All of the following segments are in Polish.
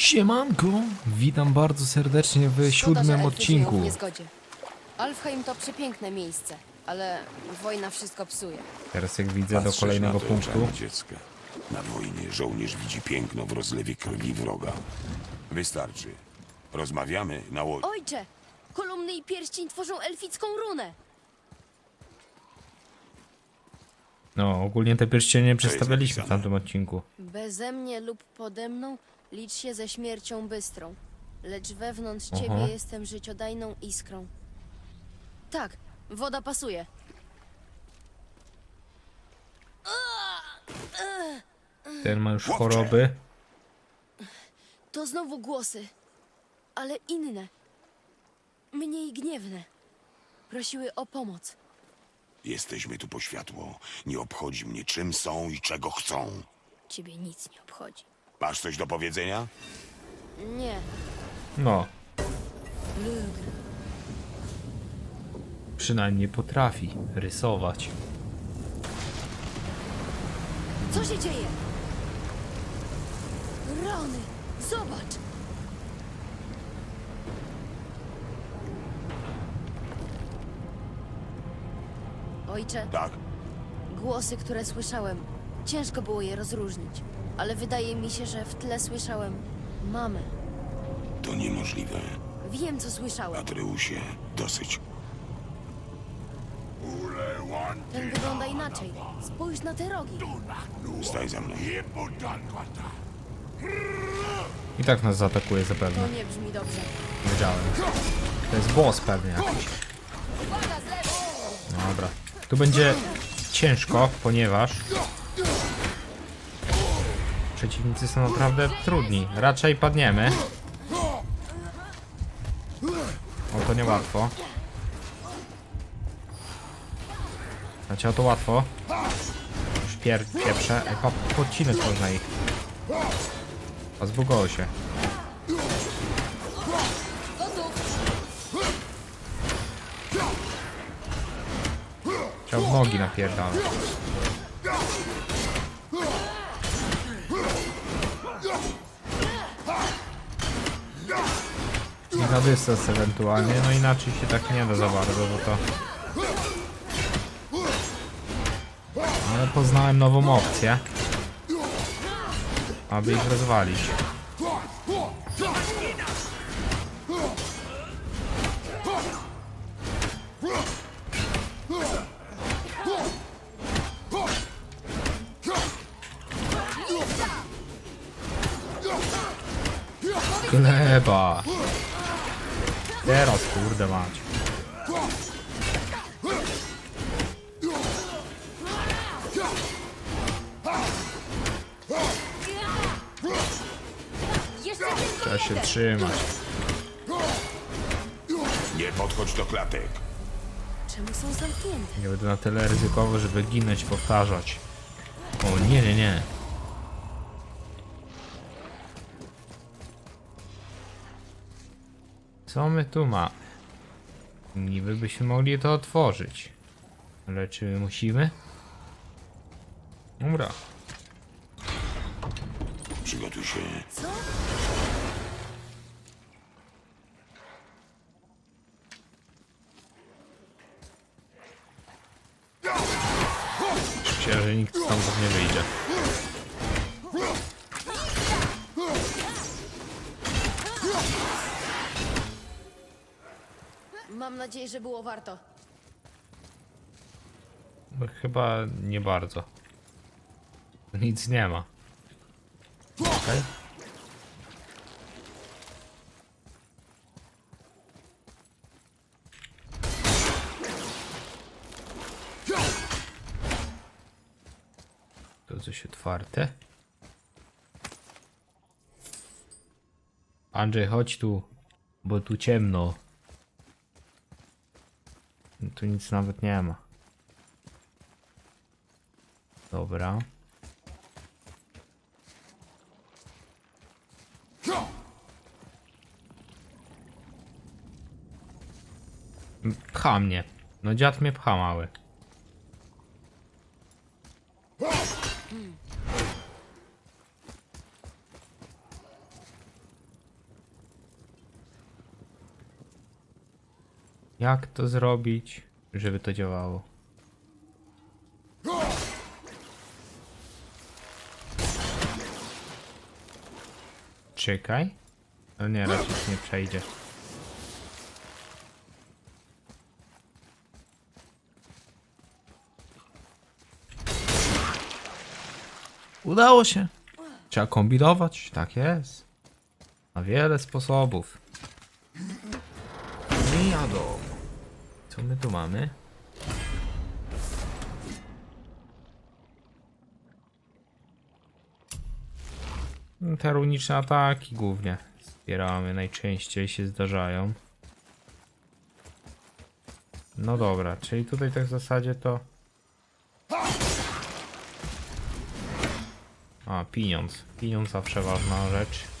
Siemanko! Witam bardzo serdecznie w Szkoda, że siódmym elfy żyją odcinku. w niezgodzie. Alfheim to przepiękne miejsce, ale wojna wszystko psuje. Teraz jak widzę do Patrzysz kolejnego na to punktu. oczami dziecka. Na wojnie żołnierz widzi piękno w rozlewie krwi wroga. Wystarczy. Rozmawiamy na ło... Ojcze! Kolumny i pierścień tworzą elficką runę! No, ogólnie te pierścienie przedstawialiśmy w napisane? tamtym odcinku. Beze mnie lub pode mną licz się ze śmiercią bystrą, lecz wewnątrz Aha. ciebie jestem życiodajną iskrą. Tak, woda pasuje. Ten ma już choroby. To znowu głosy, ale inne. Mniej gniewne. Prosiły o pomoc. Jesteśmy tu po światło. Nie obchodzi mnie czym są i czego chcą. Ciebie nic nie obchodzi. Masz coś do powiedzenia? Nie, No, przynajmniej potrafi rysować. Co się dzieje? Rany! Zobacz! Ojcze, Tak. głosy, które słyszałem, ciężko było je rozróżnić, ale wydaje mi się, że w tle słyszałem mamę. To niemożliwe. Wiem, co słyszałem. Atreusie, dosyć. Ten wygląda inaczej. Spójrz na te rogi. Staj za mną. I tak nas zaatakuje To zapewne. nie brzmi dobrze. Wiedziałem. To jest boss pewnie jakiś. Dobra. Tu będzie ciężko, ponieważ przeciwnicy są naprawdę trudni. Raczej padniemy. O, to niełatwo. Znaczy, o to łatwo. Już pier pieprze. Ej, podcinać można ich. A zbugowało się. Chciał w nogi napierdalać. Na dystans ewentualnie, no inaczej się tak nie da za bardzo, bo to... Ale poznałem nową opcję. Aby ich rozwalić. Gleba! Teraz kurde mać. Trzeba się trzymać. Nie podchodź do klatek. Czemu są zamknięte? Nie będę na tyle ryzykowo, żeby ginąć, powtarzać. O nie, nie, nie. Co my tu ma? Niby byśmy mogli to otworzyć. Ale czy musimy? Dobra. Przygotuj się. Co? Myślę, że nikt stąd nie wyjdzie. Mam nadzieję, że było warto. Bo chyba nie bardzo. Nic nie ma. Okej. To coś otwarte. Andrzej, chodź tu, bo tu ciemno tu nic nawet nie ma. Dobra. Pcha mnie. No dziad mnie pcha mały. Jak to zrobić? Żeby to działało? Czekaj. No nie, raczej nie przejdziesz. Udało się. Trzeba kombinować, tak jest. Na wiele sposobów. Nie. Co my tu mamy? No, Te runiczne ataki głównie zbieramy, najczęściej się zdarzają. No dobra, czyli tutaj tak w zasadzie to... A, pieniądz. Pieniądz zawsze ważna rzecz.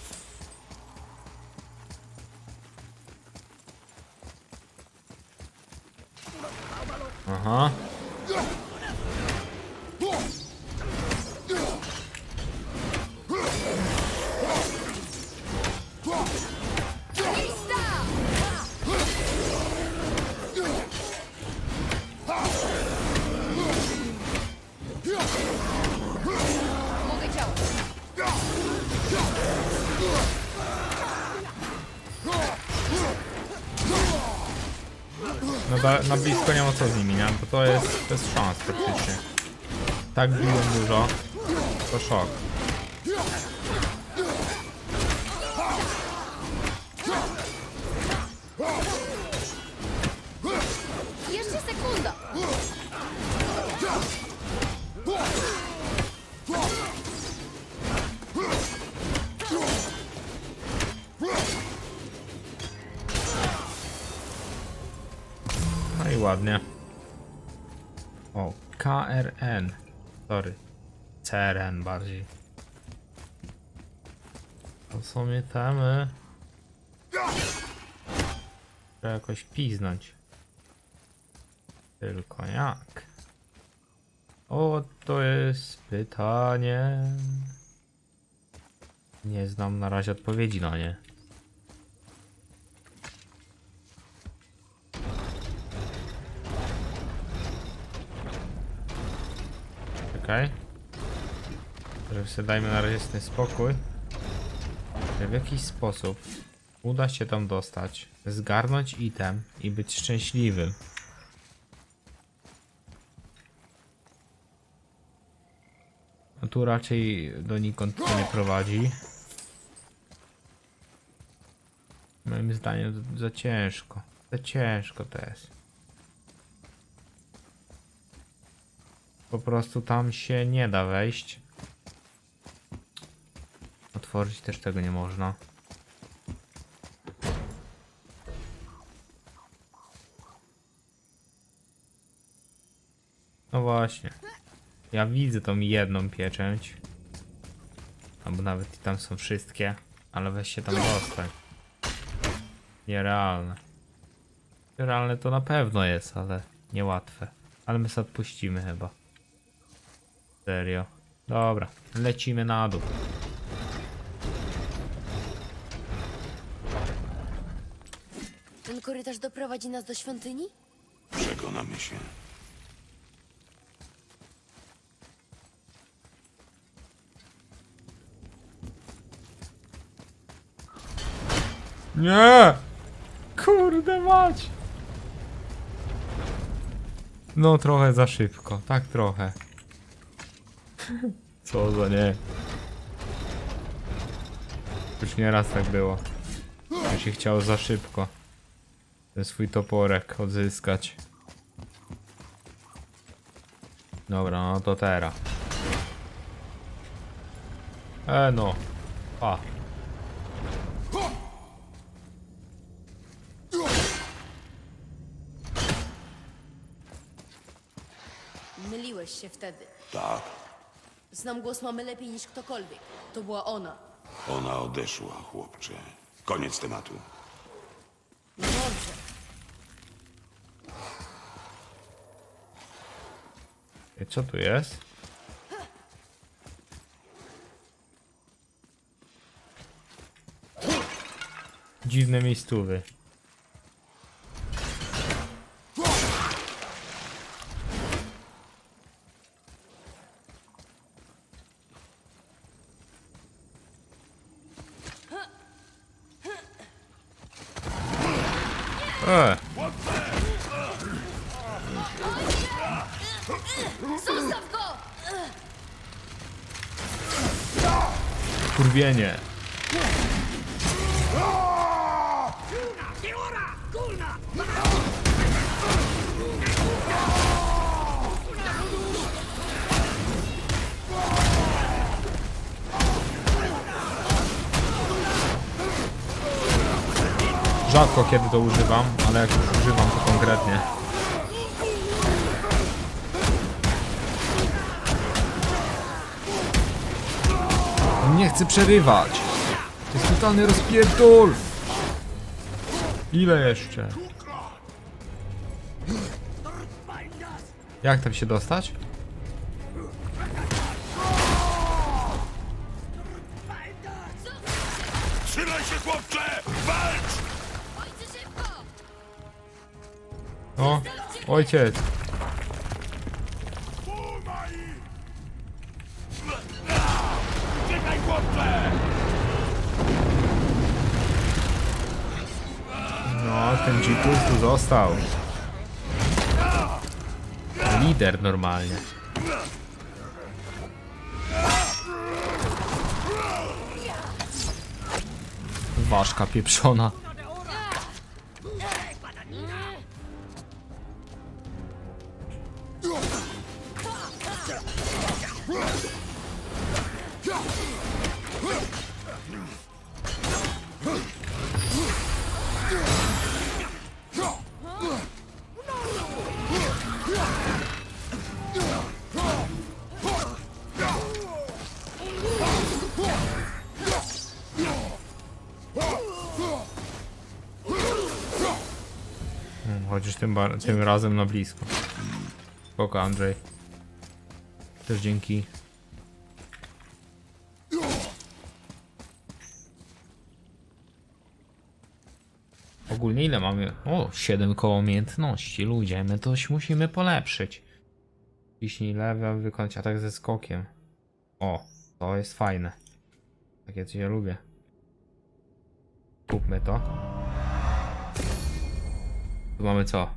Aha. Da, na blisko nie ma co z nimi, nie? Bo to jest bez szans praktycznie. Tak biłem dużo. To szok. KRN. Sorry. CRN bardziej. To są mnie temy. Trzeba jakoś piznąć. Tylko jak? O, to jest pytanie. Nie znam na razie odpowiedzi na nie. Czekaj. Że sobie dajmy na razie ten spokój. Że w jakiś sposób uda się tam dostać, zgarnąć item i być szczęśliwym. No tu raczej donikąd to nie prowadzi. Moim zdaniem za ciężko. Za ciężko to jest. Po prostu tam się nie da wejść. Otworzyć też tego nie można. No właśnie. Ja widzę tą jedną pieczęć. Albo nawet i tam są wszystkie. Ale weź się tam dostań. Nierealne. Realne to na pewno jest, ale niełatwe. Ale my sobie odpuścimy chyba. Serio. Dobra, lecimy na dół. Ten korytarz doprowadzi nas do świątyni? Przekonamy się. Nie! Kurde mać! No trochę za szybko, tak trochę. Co za nie. Już nieraz tak było. Że się chciało za szybko. Ten swój toporek odzyskać. Dobra, no to teraz. E no. A. Myliłeś się wtedy. Tak, Znam głos mamy lepiej niż ktokolwiek. To była ona. ona odeszła, chłopcze. Koniec tematu. No dobrze. I Co tu jest? Dziwne miejscówy. E, Zostaw go! kurwienie. Rzadko kiedy to używam, ale jak używam to konkretnie. Nie chce przerywać. To jest totalny rozpierdol. Ile jeszcze? Jak tam się dostać? Trzymaj się, chłopcze! Walcz! O, ojciec. Ten Dzikus tu został. Lider normalnie. Ważka pieprzona. Tym, tym razem na blisko. Spoko, Andrzej. Też dzięki. Ogólnie ile mamy? O, 7 koło umiejętności. Ludzie, my coś musimy polepszyć. Ciśnij lewy, wykonać atak ze skokiem. O, to jest fajne. Takie co ja lubię. Kupmy to. Tu mamy co?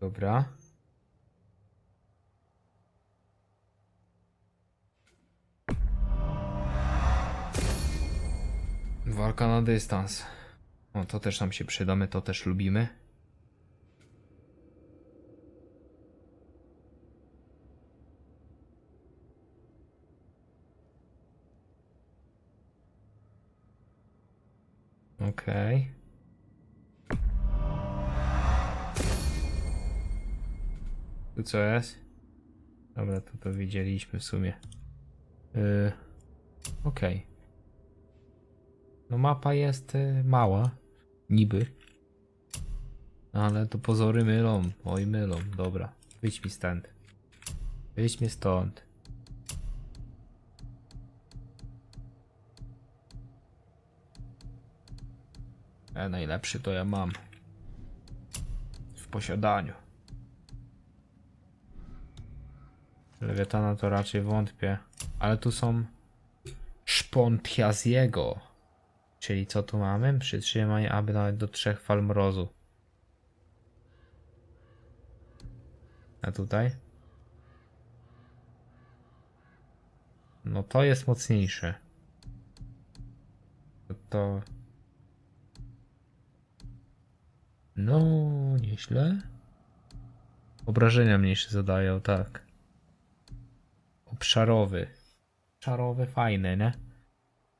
Dobra. Walka na dystans. O, to też nam się przyda, my to też lubimy. Okej. Tu co jest? Dobra, to to widzieliśmy w sumie. Yy, Okej. No mapa jest y, mała. Niby. Ale to pozory mylą. Oj mylą. Dobra. Wyjdź mi stąd. Wyjdź mi stąd. E, najlepszy to ja mam. W posiadaniu. Lewiatana to raczej wątpię. Ale tu są Szpontiaziego. Czyli co tu mamy? Przytrzymaj, aby nawet do trzech fal mrozu. A tutaj? No to jest mocniejsze. To, to... No, nieźle. Obrażenia mniejsze zadają, tak. Obszarowy. Obszarowy fajny, nie?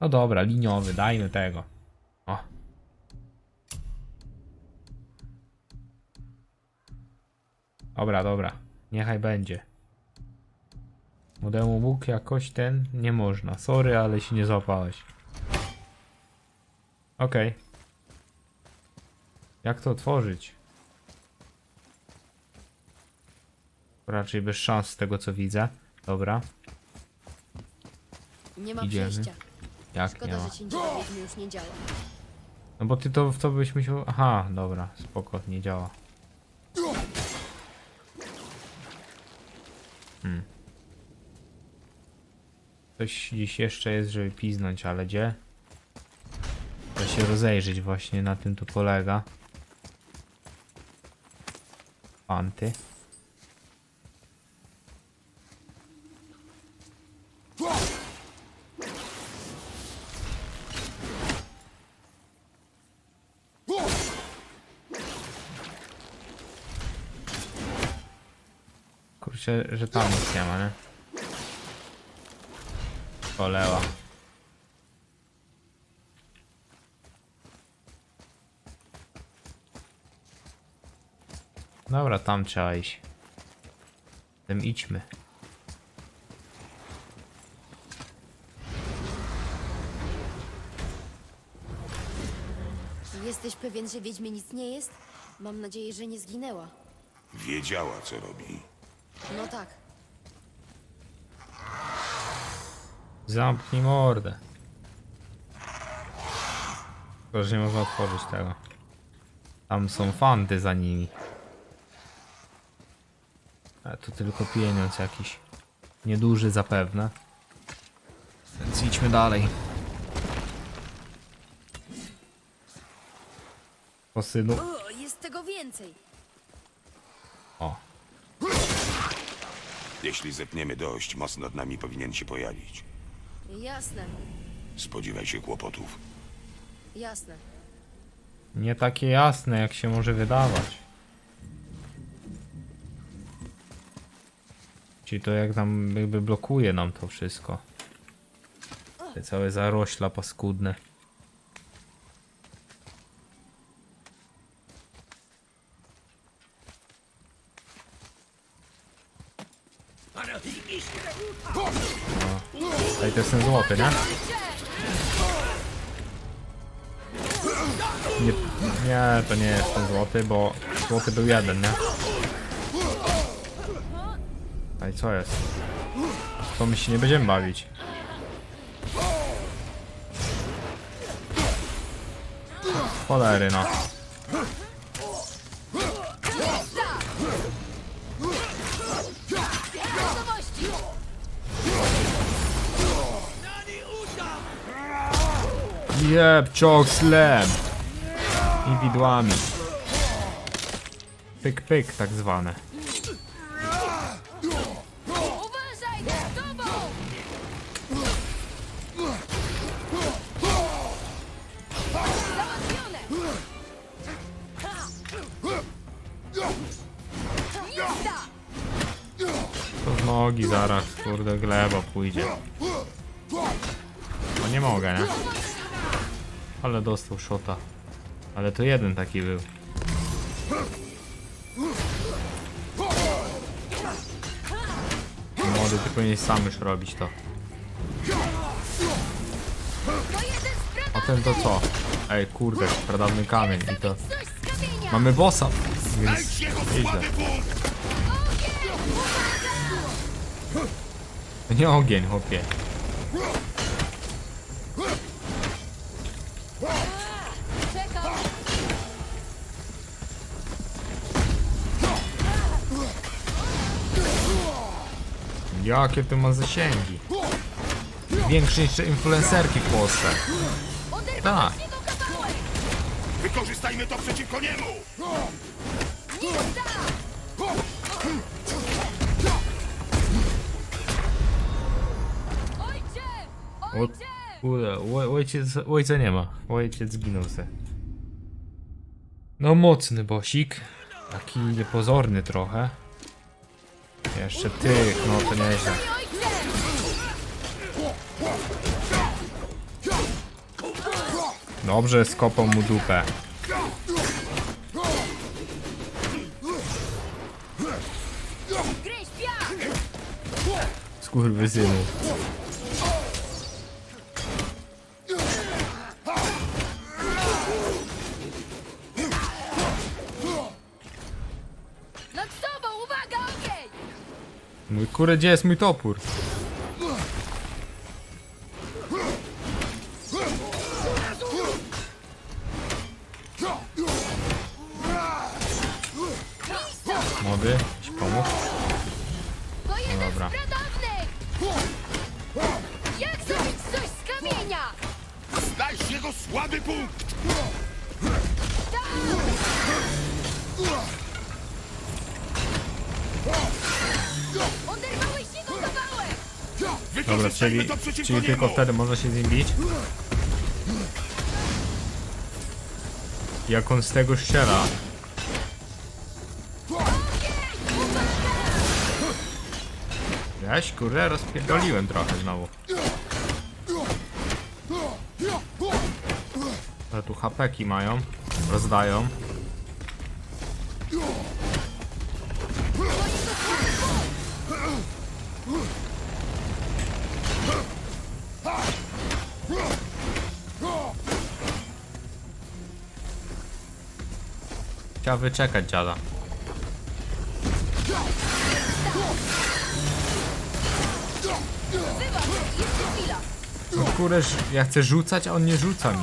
No dobra, liniowy, dajmy tego. O. Dobra, dobra. Niechaj będzie. Modemu mógł jakoś ten? Nie można. Sorry, ale się nie złapałeś. Okej. Jak to otworzyć? Raczej bez szans z tego co widzę. Dobra. Nie ma Idziemy. przejścia. Jak nie Szkoda, ma? że cięcie wiedźmy już nie działa. No bo ty to w to byś musiał. Aha, dobra, spoko, nie działa. Hmm. Coś dziś jeszcze jest, żeby piznąć, ale gdzie? Trzeba się rozejrzeć właśnie, na tym to polega. Fanty. Kurczę, że tam nic nie ma, nie? Poleła. Dobra, tam trzeba iść. Tym idźmy. Jesteś pewien, że Wiedźmie nic nie jest? Mam nadzieję, że nie zginęła. Wiedziała, co robi. No tak. Zamknij mordę. Tylko, że nie można otworzyć tego. Tam są fanty za nimi. A to tylko pieniądz jakiś. Nieduży zapewne. Więc idźmy dalej. Po synu. O, jest tego więcej. O, Jeśli zepniemy dość, most nad nami powinien się pojawić. Jasne, Spodziewaj się kłopotów. jasne. nie takie jasne jak się może wydawać. Czyli to jak nam jakby blokuje nam to wszystko. Te całe zarośla paskudne. No. Ej, to jest ten złoty, nie? Nie, nie, to nie jest ten złoty, bo złoty był jeden, nie? Ej, co jest? To my się nie będziemy bawić. Cholery no. Jeb, chok slam. I widłami. Pyk, pyk, tak zwane. Pójdzie. No nie mogę, nie? Ale dostał shota. Ale to jeden taki był. Młody, ty powinieneś sam już robić to. A ten to co? Ej, kurde, pradawny kamień i to... Mamy bossa, więc. Nie ogień, chłopie. Czekam! Jakie to ma zasięgi? Większe niż te influencerki w Polsce. Tak. Oderwałem z niego kawałek! Wykorzystajmy to przeciwko niemu! O, Ojcze! kurde, oj- ojciec, ojca nie ma. Ojciec zginął se. No mocny bosik. Taki niepozorny trochę. Jeszcze ty, no to nieźle. Dobrze, skopał mu dupę. Skurwysynu. Mój kurde, gdzie jest mój topór? Czyli, tylko wtedy można się z nim bić? Jak on z tego strzela? Jaś, kurde, rozpierdoliłem trochę znowu. Ale tu hapeki mają, rozdają. Chciał wyczekać dziada. No kurde, ż- ja chcę rzucać, a on nie rzuca mi.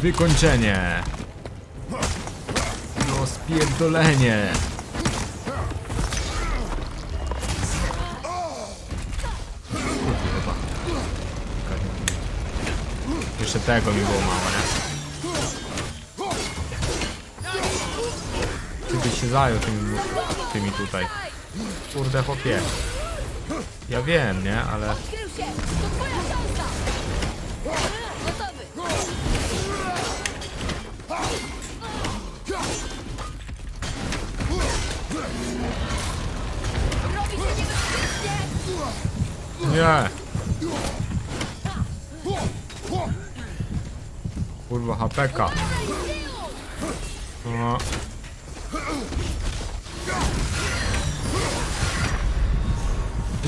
Wykończenie. Chyba. Okej. Jeszcze tego mi było mało, nie? Ty byś się zajął tymi, tymi tutaj. Kurde chłopie. Ja wiem, nie? Ale... Nie! Kurwa, HPK. No.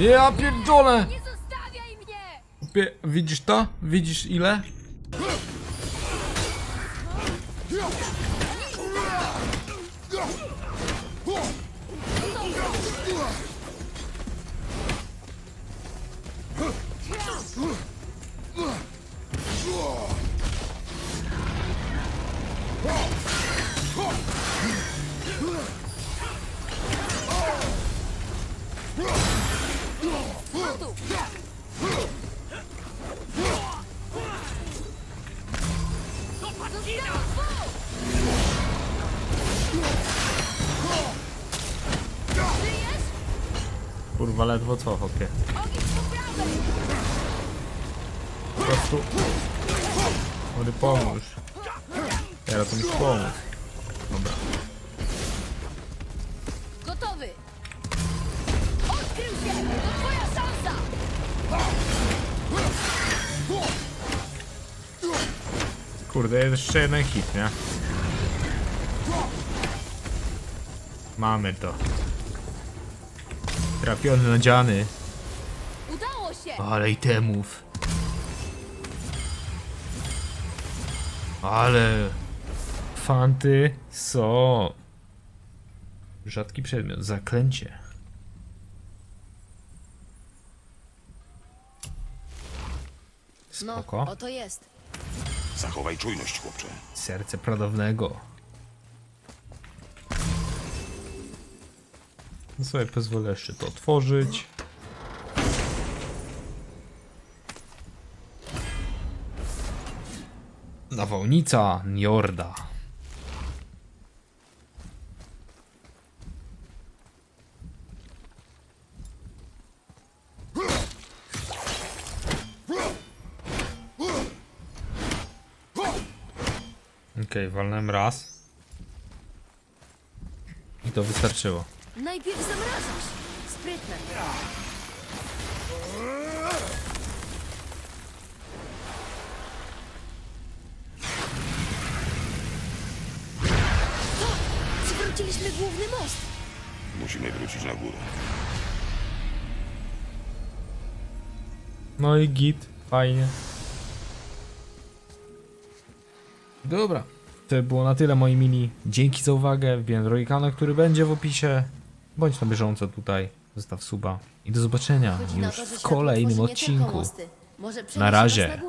Ja pierdolę! Nie zostawiaj mnie! Pie- Widzisz to? Widzisz ile? Kurwa, ledwo co. Ogień po prostu... Może pomóż. Teraz mi pomóż. Dobra. Gotowy! Odkrył się! To twoja szansa! Kurde, jeszcze jeden hit, nie? Mamy to. Trafiony nadziany. Udało się! Ale itemów. Ale fanty są. Rzadki przedmiot, zaklęcie. No, Spoko. oto jest. Zachowaj czujność, chłopcze. Serce pradawnego. No sobie pozwolę jeszcze to otworzyć. Nawałnica Njorda. Okej, walnąłem raz. I to wystarczyło. Najpierw zamrażasz. Sprytne. Co? Przywróciliśmy główny most. Musimy wrócić na górę. No i git, fajnie. Dobra. To było na tyle moi mili. Dzięki za uwagę. Wbijam drugi kanał, który będzie w opisie. Bądź na bieżąco tutaj. zostaw suba i do zobaczenia już w kolejnym odcinku. Na razie.